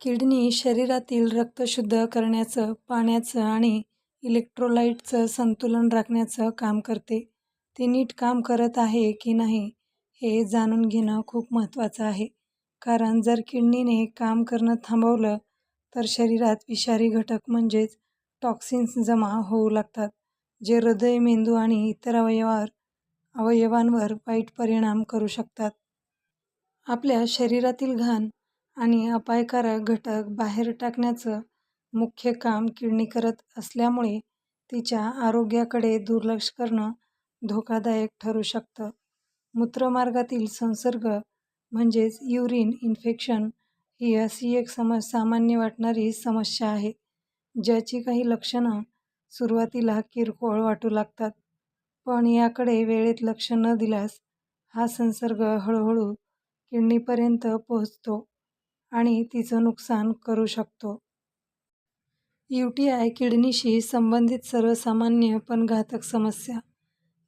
Kidney शरीरातील रक्त शुद्ध करण्याचं, पाण्याचं आणि इलेक्ट्रोलाइटचं संतुलन राखण्याचं काम करते. ती नीट काम करत आहे की नाही हे जाणून घेणं खूप महत्त्वाचं आहे. कारण जर किडनीने काम करणं थांबवलं तर शरीरात विषारी घटक म्हणजेच टॉक्सिन्स जमा होऊ लागतात, जे हृदय, मेंदू आणि इतर अवयवावर अवयवांवर वाईट परिणाम करू शकतात. आपल्या शरीरातील घाण आणि अपायकारक घटक बाहेर टाकण्याचं मुख्य काम किडनी करत असल्यामुळे तिच्या आरोग्याकडे दुर्लक्ष करणं धोकादायक ठरू शकतं. मूत्रमार्गातील संसर्ग म्हणजेच युरिन इन्फेक्शन ही अशी एक सम सामान्य वाटणारी समस्या आहे, ज्याची काही लक्षणं सुरुवातीला किरकोळ वाटू लागतात. पण याकडे वेळेत लक्ष न दिल्यास हा संसर्ग हळूहळू किडनीपर्यंत पोहोचतो आणि तिचं नुकसान करू शकतो. यू टी आय किडनीशी संबंधित सर्वसामान्य पण घातक समस्या.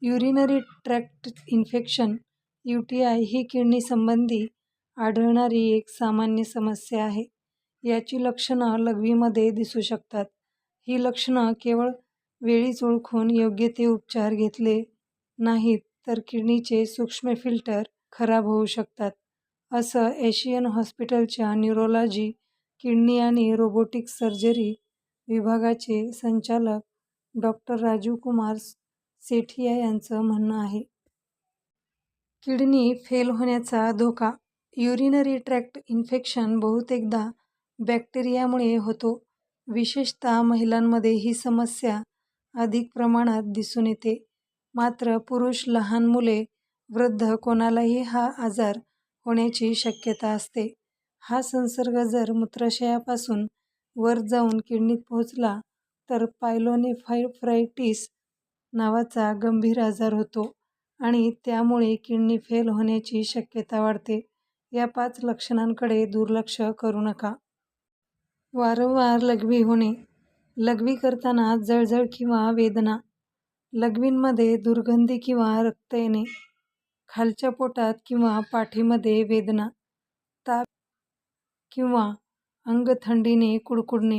Urinary tract infection U T I ही किडनीसंबंधी आढळणारी एक सामान्य समस्या आहे. याची लक्षणं लघवीमध्ये दिसू शकतात. ही लक्षणं केवळ वेळीच ओळखून योग्य ते उपचार घेतले नाहीत तर किडनीचे सूक्ष्म फिल्टर खराब होऊ शकतात, असं एशियन हॉस्पिटलच्या न्यूरोलॉजी, किडनी आणि रोबोटिक सर्जरी विभागाचे संचालक डॉक्टर राजीव कुमार सेठिया यांचं म्हणणं आहे. किडनी फेल होण्याचा धोका युरिनरी ट्रॅक्ट इन्फेक्शन बहुतेकदा बॅक्टेरियामुळे होतो. विशेषतः महिलांमध्ये ही समस्या अधिक प्रमाणात दिसून येते. मात्र पुरुष, लहान मुले, वृद्ध कोणालाही हा आजार होण्याची शक्यता असते. हा संसर्ग जर मूत्राशयापासून वर जाऊन किडनीत पोहोचला तर पायलोनेफ्रायटिस नावाचा गंभीर आजार होतो आणि त्यामुळे किडनी फेल होण्याची शक्यता वाढते. या पाच लक्षणांकडे दुर्लक्ष करू नका. वारंवार लघवी होणे, लघवी करताना जळजळ किंवा वेदना, लघवींमध्ये दुर्गंधी किंवा रक्त येणे, खालच्या पोटात किंवा पाठीमध्ये वेदना, ताप किंवा अंग थंडीने कुडकुडणे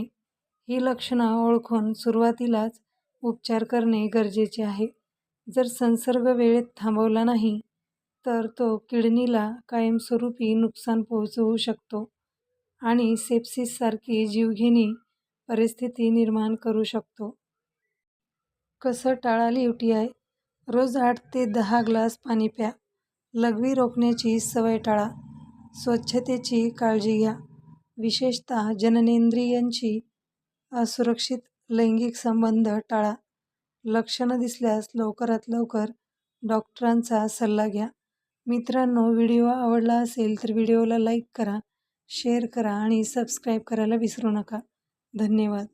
ही लक्षणं ओळखून सुरुवातीलाच उपचार करणे गरजेचे आहे. जर संसर्ग वेळेत थांबवला नाही तर तो किडनीला कायमस्वरूपी नुकसान पोहोचवू शकतो आणि सेप्सिससारखी जीवघेणी परिस्थिती निर्माण करू शकतो. कसं टाळाल आय रोज आठ ते दहा ग्लास पाणी प्या. लघवी रोखण्याची सवय टाळा. स्वच्छतेची काळजी घ्या, विशेषतः जननेंद्रियांची असुरक्षित लैंगिक संबंध टाळा. लक्षणं दिसल्यास लवकरात लवकर डॉक्टरांचा सल्ला घ्या. मित्रांनो, व्हिडिओ आवडला असेल तर व्हिडिओला लाईक करा, शेअर करा आणि सबस्क्राईब करायला विसरू नका. धन्यवाद.